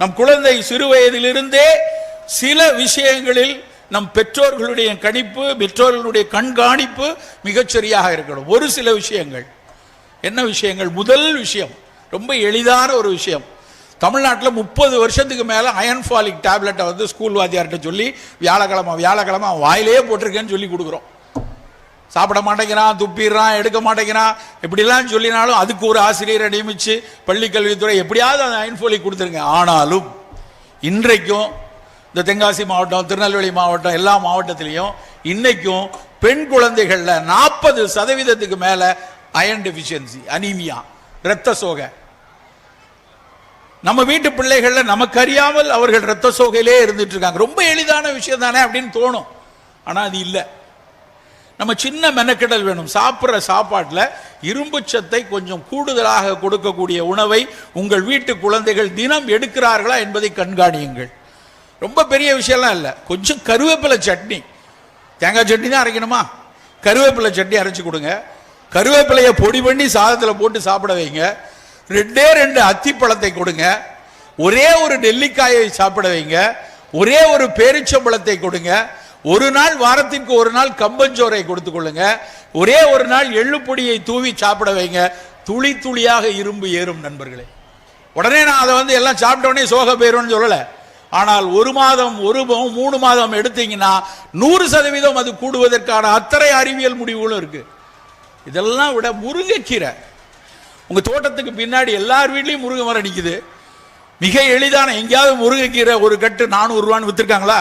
நம் குழந்தை சிறு வயதிலிருந்தே சில விஷயங்களில் நம் பெற்றோர்களுடைய கணிப்பு பெற்றோர்களுடைய கண்காணிப்பு மிகச்சரியாக இருக்கணும். ஒரு சில விஷயங்கள். என்ன விஷயங்கள்? முதல் விஷயம் ரொம்ப எளிதான ஒரு விஷயம். தமிழ்நாட்டில் முப்பது வருஷத்துக்கு மேலே அயன்ஃபாலிக் டேப்லெட்டை வந்து ஸ்கூல் வாத்தியார்கிட்ட சொல்லி வியாழக்கிழமை வியாழக்கிழமை வாயிலேயே போட்டிருக்கேன்னு சொல்லி கொடுக்குறோம். சாப்பிட மாட்டேங்கிறான் துப்பிடுறான் எடுக்க மாட்டேங்கிறான். இப்படிலாம் சொல்லினாலும் அதுக்கு ஒரு ஆசிரியரை நியமித்து பள்ளி கல்வித்துறை எப்படியாவது அந்த ஐன்ஃபோலி கொடுத்துருங்க. ஆனாலும் இன்றைக்கும் இந்த தென்காசி மாவட்டம் திருநெல்வேலி மாவட்டம் எல்லா மாவட்டத்திலையும் இன்னைக்கும் பெண் குழந்தைகளில் நாற்பது சதவீதத்துக்கு மேலே அயன் டெஃபிஷியன்சி அனீமியா இரத்த சோகை. நம்ம வீட்டு பிள்ளைகள்ல நமக்கு அறியாமல் அவர்கள் இரத்த சோகையிலே இருந்துட்டு இருக்காங்க. ரொம்ப எளிதான விஷயம் தானே அப்படின்னு தோணும். ஆனா அது இல்லை. நம்ம சின்ன மெனக்கெடல் வேணும். சாப்பிட்ற சாப்பாட்டில் இரும்பு சத்தை கொஞ்சம் கூடுதலாக கொடுக்கக்கூடிய உணவை உங்கள் வீட்டு குழந்தைகள் தினம் எடுக்கிறார்களா என்பதை கண்காணியுங்கள். ரொம்ப பெரிய விஷயம்லாம் இல்லை. கொஞ்சம் கருவேப்பிலை சட்னி. தேங்காய் சட்னி தான் அரைக்கணுமா? கருவேப்பிலை சட்னி அரைச்சி கொடுங்க. கருவேப்பிலையை பொடி பண்ணி சாதத்தில் போட்டு சாப்பிட வைங்க. ரெண்டே ரெண்டு அத்திப்பழத்தை கொடுங்க. ஒரே ஒரு நெல்லிக்காயை சாப்பிட வைங்க. ஒரே ஒரு பேரிச்சம்பழத்தை கொடுங்க. ஒரு நாள் வாரத்திற்கு ஒரு நாள் கம்பஞ்சோரை கொடுத்து கொள்ளுங்க. ஒரே ஒரு நாள் எள்ளுப்பொடியை தூவி சாப்பிட வைங்க. துளி துளியாக இரும்பு ஏறும் நண்பர்களே. உடனே நான் அதை வந்து எல்லாம் சாப்பிட்ட உடனே சோக போயிரும்னு சொல்லலை. ஆனால் ஒரு மாதம் ஒரு மூணு மாதம் எடுத்தீங்கன்னா நூறு சதவீதம் அது கூடுவதற்கான அத்தனை அறிவியல் முடிவுகளும் இருக்கு. இதெல்லாம் விட முருங்கைக்கீரை. உங்க தோட்டத்துக்கு பின்னாடி எல்லார் வீட்லேயும் முருங்கை மரம் நிற்குது மிக எளிதான எங்கேயாவது முருங்கைக்கீரை ஒரு கட்டு நானூறு ரூபான்னு வித்துருக்காங்களா?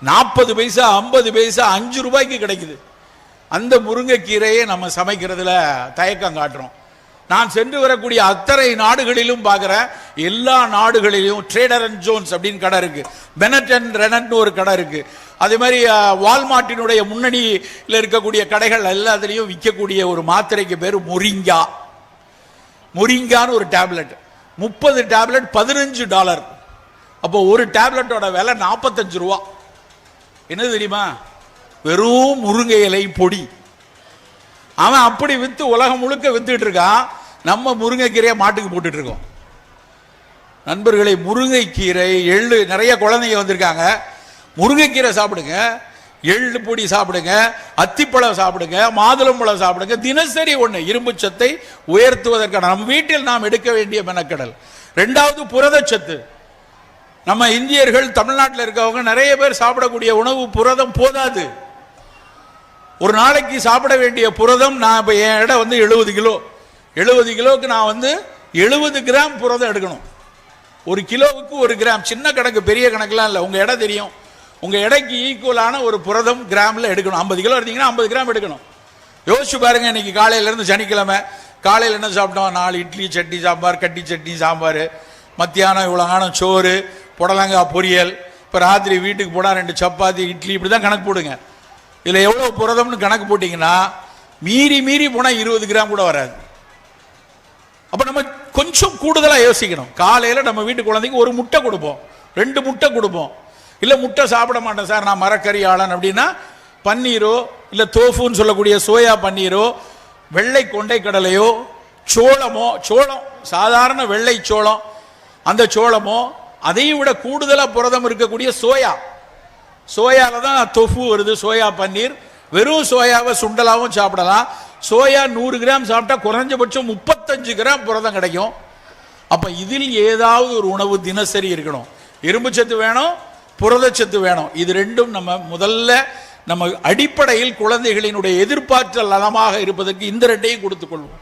நாற்பது பைசா ஐம்பது பைசா அஞ்சு ரூபாய்க்கு கிடைக்குது. அந்த முருங்கைக்கீரையை நம்ம சமைக்கிறதுல தயக்கம் காட்டுறோம். நான் சென்று வரக்கூடிய அத்தனை நாடுகளிலும் பார்க்குற எல்லா நாடுகளிலும் ட்ரேடர் அண்ட் ஜோன்ஸ் அப்படின்னு கடை இருக்கு. பெனட் அண்ட் ரெனட்னு ஒரு கடை இருக்கு. அதே மாதிரி வால்மார்ட்டினுடைய முன்னணியில் இருக்கக்கூடிய கடைகள் எல்லாத்துலேயும் விற்கக்கூடிய ஒரு மாத்திரைக்கு பேர் மொரிங்கா. மொரிங்கான்னு ஒரு டேப்லெட். முப்பது டேப்லெட் பதினஞ்சு டாலர். அப்போ ஒரு டேப்லெட்டோட விலை நாற்பத்தஞ்சு ரூபா. என்ன தெரியுமா? வெறும் முருங்கை இலை பொடி. அவன் அப்படி வித்து உலகம் முழுக்க வித்துட்டு இருக்கான். நம்ம முருங்கைக்கீரையை மாட்டுக்கு போட்டுட்டு இருக்கோம். நண்பர்களை முருங்கைக்கீரை எள்ளு நிறைய குழந்தைங்க வந்திருக்காங்க. முருங்கைக்கீரை சாப்பிடுங்க எள்ளு பொடி சாப்பிடுங்க அத்திப்பழம் சாப்பிடுங்க மாதுளம்பழம் சாப்பிடுங்க. தினசரி ஒன்று இரும்பு சத்தை உயர்த்துவதற்கான நம் வீட்டில் நாம் எடுக்க வேண்டிய மெனக்கடல். ரெண்டாவது புரதச்சத்து. நம்ம இந்தியர்கள் தமிழ்நாட்டில் இருக்கவங்க நிறைய பேர் சாப்பிடக்கூடிய உணவு புரதம் போதாது. ஒரு நாளைக்கு சாப்பிட வேண்டிய புரதம் நான் இப்போ என் இடம் வந்து எழுபது கிலோ. எழுபது கிலோவுக்கு நான் வந்து எழுபது கிராம் புரதம் எடுக்கணும். ஒரு கிலோவுக்கு ஒரு கிராம். சின்ன கணக்கு பெரிய கணக்கெலாம் இல்லை. உங்கள் இடம் தெரியும். உங்கள் எடைக்கு ஈக்குவலான ஒரு புரதம் கிராமில் எடுக்கணும். ஐம்பது கிலோ எடுத்தீங்கன்னா ஐம்பது கிராம் எடுக்கணும். யோசிச்சு பாருங்க இன்னைக்கு காலையிலேருந்து சனிக்கிழமை. காலையில் என்ன சாப்பிட்டோம்? நாலு இட்லி சட்னி சாம்பார் கட்டி சட்னி சாம்பார். மத்தியானம் இவ்வளோ காலம் சோறு. புடலங்காய் பொரியல் இப்போ ராத்திரி வீட்டுக்கு போனால் ரெண்டு சப்பாத்தி இட்லி இப்படி தான் கணக்கு போடுங்க. இதில் எவ்வளோ புரதம்னு கணக்கு போட்டிங்கன்னா மீறி மீறி போனால் இருபது கிராம் கூட வராது. அப்போ நம்ம கொஞ்சம் கூடுதலாக யோசிக்கணும். காலையில் நம்ம வீட்டு குழந்தைக்கு ஒரு முட்டை கொடுப்போம். ரெண்டு முட்டை கொடுப்போம். இல்லை முட்டை சாப்பிட மாட்டேன் சார் நான் மரக்கறி ஆளன் அப்படின்னா பன்னீரோ இல்லை தோஃபுன்னு சொல்லக்கூடிய சோயா பன்னீரோ வெள்ளை கொண்டை கடலையோ சோளமோ சோளம் சாதாரண வெள்ளை சோளம் அந்த சோளமோ அதையும் விட கூடுதலாக புரதம் இருக்கக்கூடிய சோயா. சோயாவில் தான் தொஃபு வருது சோயா பன்னீர். வெறும் சோயாவை சுண்டலாகவும் சாப்பிடலாம். சோயா நூறு கிராம் சாப்பிட்டா குறைஞ்சபட்சம் முப்பத்தஞ்சு கிராம் புரதம் கிடைக்கும். அப்போ இதில் ஏதாவது ஒரு உணவு தினசரி இருக்கணும். இரும்பு சத்து வேணும் புரதச்சத்து வேணும். இது ரெண்டும் நம்ம முதல்ல நம்ம அடிப்படையில் குழந்தைகளினுடைய எதிர்பார்த்தல் நலமாக இருப்பதற்கு இந்த ரெண்டையும் கொடுத்துக் கொள்வோம்.